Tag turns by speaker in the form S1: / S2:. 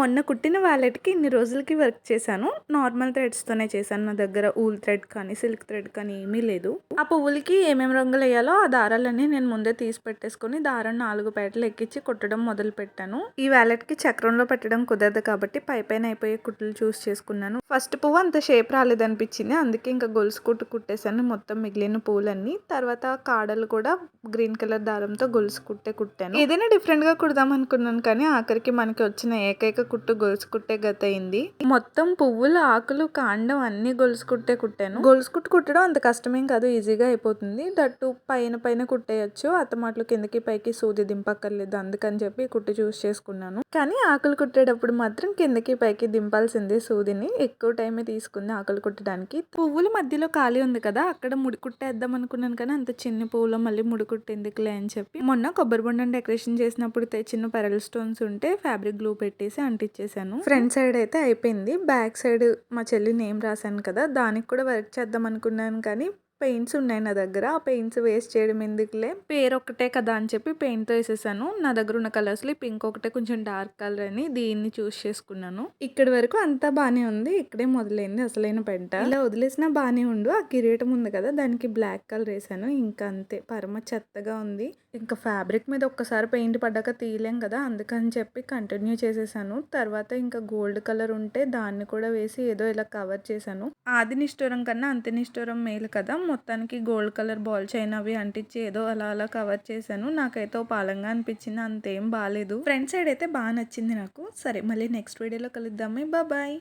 S1: మొన్న కుట్టిన వ్యాలెట్కి ఇన్ని రోజులకి వర్క్ చేశాను. నార్మల్ థ్రెడ్స్తోనే చేశాను. నా దగ్గర ఊల్ థ్రెడ్ కానీ సిల్క్ థ్రెడ్ కానీ ఏమీ లేదు. ఆ పువ్వులకి ఏమేమి రంగులు వేయాలో ఆ దారాలన్నీ నేను ముందే తీసి పెట్టేసుకొని దారం నాలుగు పేటలు ఎక్కించి కుట్టడం మొదలు పెట్టాను. ఈ వ్యాలెట్కి చక్రంలో పెట్టడం కుదరదు కాబట్టి పై పైన అయిపోయే కుట్లు చూస్ చేసుకున్నాను. ఫస్ట్ పువ్వు అంత షేప్ రాలేదనిపించింది. అందుకే ఇంకా గొలుసు కుట్టు కుట్టేశాను. మొత్తం మిగిలిన పువ్వులన్నీ తర్వాత కాడలు కూడా గ్రీన్ కలర్ దారంతో గొలుసు కుట్టే కుట్టాను. ఏదైనా డిఫరెంట్గా కుడదాం అనుకున్నాను కానీ ఆఖరికి మనకి వచ్చిన ఏకైక కుట్టు గొలుసు కుట్టే గత అయింది. మొత్తం పువ్వులు ఆకులు కాండం అన్ని గొలుసు కుట్టే కుట్టాను. గొలుసు కుట్టు కుట్టడం అంత కష్టమేం కాదు ఈజీగా అయిపోతుంది. దట్టు పైన పైన కుట్టేయచ్చు. అత్తమాటలు కిందకి పైకి సూది దింపక్కర్లేదు. అందుకని చెప్పి కుట్టు చూస్ చేసుకున్నాను. కానీ ఆకులు కుట్టేటప్పుడు మాత్రం కిందకి పైకి దింపాల్సిందే సూదిని. ఎక్కువ టైమే తీసుకుంది ఆకులు కుట్టడానికి. పువ్వుల మధ్యలో ఖాళీ ఉంది కదా అక్కడ ముడి కుట్టేద్దాం అనుకున్నాను కానీ అంత చిన్న పువ్వులో మళ్ళీ ముడి ఎందుకులే అని చెప్పి మొన్న కొబ్బరి బొండం డెకరేషన్ చేసినప్పుడు తెచ్చిన పెరల్ స్టోన్స్ ఉంటే ఫ్యాబ్రిక్ గ్లూ పెట్టేసి అంటించేసాను ఫ్రంట్ సైడ్ అయితే అయిపోయింది. బ్యాక్ సైడ్ మా చెల్లి నేమ్ రాశాను కదా దానికి కూడా వర్క్ చేద్దాం అనుకున్నాను కానీ పెయింట్స్ ఉన్నాయి నా దగ్గర. ఆ పెయింట్స్ వేస్ట్ చేయడం ఎందుకులే? పేరు ఒకటే కదా అని చెప్పి పెయింట్తో వేసేసాను. నా దగ్గర ఉన్న కలర్స్లో పింక్ ఒకటే కొంచెం డార్క్ కలర్ అని దీన్ని చూస్ చేసుకున్నాను. ఇక్కడి వరకు అంతా బాగానే ఉంది. ఇక్కడే మొదలైంది అసలైన పెంట. ఇలా వదిలేసినా బాగానే ఉండు. ఆ కిరీటం ఉంది కదా దానికి బ్లాక్ కలర్ వేసాను. ఇంకా అంతే. పరమ చెత్తగా ఉంది. ఇంకా ఫ్యాబ్రిక్ మీద ఒక్కసారి పెయింట్ పడ్డాక తీయలేం కదా అందుకని చెప్పి కంటిన్యూ చేసేసాను. తర్వాత ఇంకా గోల్డ్ కలర్ ఉంటే దాన్ని కూడా వేసి ఏదో ఇలా కవర్ చేశాను. ఆది నిష్ఠూరం కన్నా అంత్య నిష్ఠూరం మేలు కదా. మొత్తానికి గోల్డ్ కలర్ బాల్ చైన్ అవి అంటించి ఏదో అలా అలా కవర్ చేశాను. నాకైతే పాలంగా అనిపించింది. అంతేం బాగాలేదు ఫ్రంట్ సైడ్ అయితే బాగా నచ్చింది నాకు. సరే మళ్ళీ నెక్స్ట్ వీడియోలో కలుద్దామే. బాయ్.